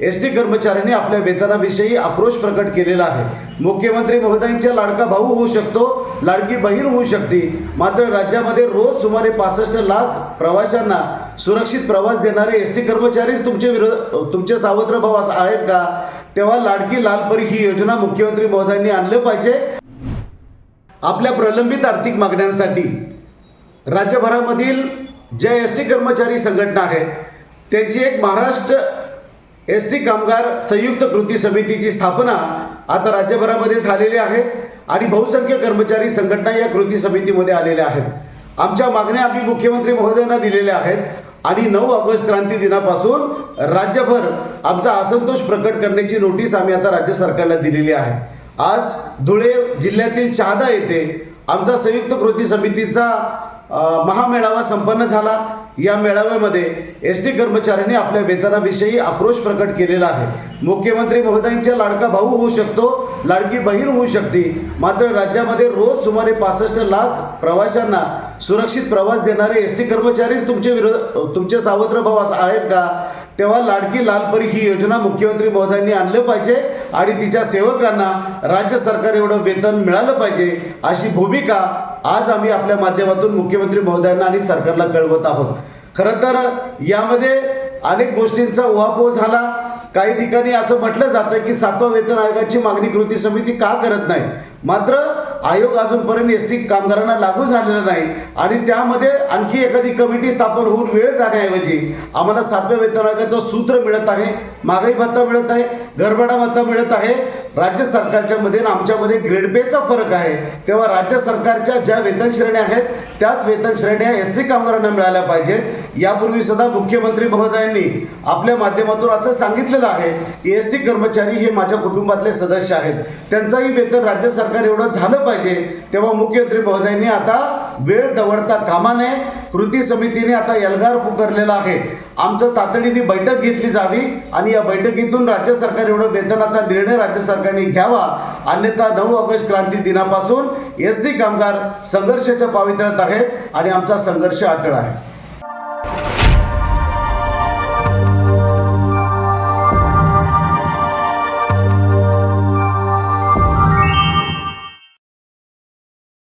S T कर्मचाऱ्यांनी आपल्या वेतनाविषयी आक्रोश प्रकट केलेला आहे. मुख्यमंत्री महोदयांच्या लाडका भाऊ होऊ शकतो लाडकी बहीण होऊ शकते. मात्र राज्यामध्ये रोज सुमारे पासष्ट लाख प्रवाशांना सुरक्षित प्रवास देणारे एस टी कर्मचारीच तुमचे विरोध तुमचे सावत्र भाऊ आहेत का? तेव्हा लाडकी लालपरी ही योजना मुख्यमंत्री महोदयांनी आणलं पाहिजे. आपल्या प्रलंबित आर्थिक मागण्यांसाठी राज्यभरामधील ज्या एस टी कर्मचारी संघटना आहेत त्यांची एक महाराष्ट्र एस टी कामगार संयुक्त कृती समितीची स्थापना आता राज्यभरामध्ये झालेली आहे आणि बहुसंख्य कर्मचारी संघटना या कृती समितीमध्ये आलेल्या आहेत. आमच्या मागण्या आम्ही मुख्यमंत्री महोदयांना दिलेल्या आहेत आणि नऊ ऑगस्ट क्रांती दिनापासून राज्यभर आमचा असंतोष प्रकट करण्याची नोटीस आम्ही आता राज्य सरकारला दिलेली आहे. आज धुळे जिल्ह्यातील शहादा येथे आमचा संयुक्त कृती समितीचा महामेळावा संपन्न झाला. या मेळाव्यामध्ये एस टी कर्मचाऱ्यांनी आपल्या वेतनाविषयी आक्रोश प्रकट केलेला आहे. मुख्यमंत्री महोदयांच्या लाडका भाऊ होऊ शकतो लाडकी बहीण होऊ शकते. मात्र राज्यामध्ये रोज सुमारे पासष्ट लाख प्रवाशांना सुरक्षित प्रवास देणारे एस टी कर्मचारीच तुमचे विरोध तुमचे सावत्र भाऊ आहेत का? तेव्हा लाडकी लालपरी ही योजना मुख्यमंत्री महोदयांनी आणलं पाहिजे आणि तिच्या सेवकांना राज्य सरकार एवढं वेतन मिळालं पाहिजे अशी भूमिका आज आम्ही आपल्या माध्यमातून मुख्यमंत्री महोदयांना आणि सरकारला कळवत आहोत. खरं तर यामध्ये अनेक गोष्टींचा उहापोह झाला. काही ठिकाणी असं म्हटलं जातं की सातवा वेतन आयोगाची मागणी कृती समिती का करत नाही? मात्र आयोग अजूनपर्यंत एस टी कामगारांना लागू झालेला नाही आणि त्यामध्ये आणखी एखादी कमिटी स्थापन होऊन वेळ जाण्याऐवजी आम्हाला सातव्या वेतन आयोगाचं सूत्र मिळत आहे महागाई भत्ता मिळत आहे गरबडा भत्ता मिळत आहे. राज्य सरकारच्या मध्ये आमच्यामध्ये ग्रेड पेचा फरक आहे. तेव्हा राज्य सरकारच्या ज्या वेतन श्रेण्या आहेत त्याच वेतन श्रेण्या एस टी कामगारांना मिळाल्या पाहिजेत. यापूर्वी सुद्धा मुख्यमंत्री महोदयांनी आपल्या माध्यमातून असं सांगितलेलं आहे की एस टी कर्मचारी हे माझ्या कुटुंबातले सदस्य आहेत. त्यांचंही वेतन राज्य सरकार सरकार एवढं झालं पाहिजे तेव्हा मुख्यमंत्री महोदयांनी आता वेळ दवडता कामा नये कृती समितीने आता एल्गार पुकारलेला आहे. आमचं तातडीने बैठक घेतली जावी आणि या बैठकीतून राज्य सरकार एवढं वेतनाचा निर्णय राज्य सरकारने घ्यावा. अन्यथा नऊ ऑगस्ट क्रांती दिनापासून एस टी कामगार संघर्षाच्या पावित्र्यात आहेत आणि आमचा संघर्ष अटळ आहे.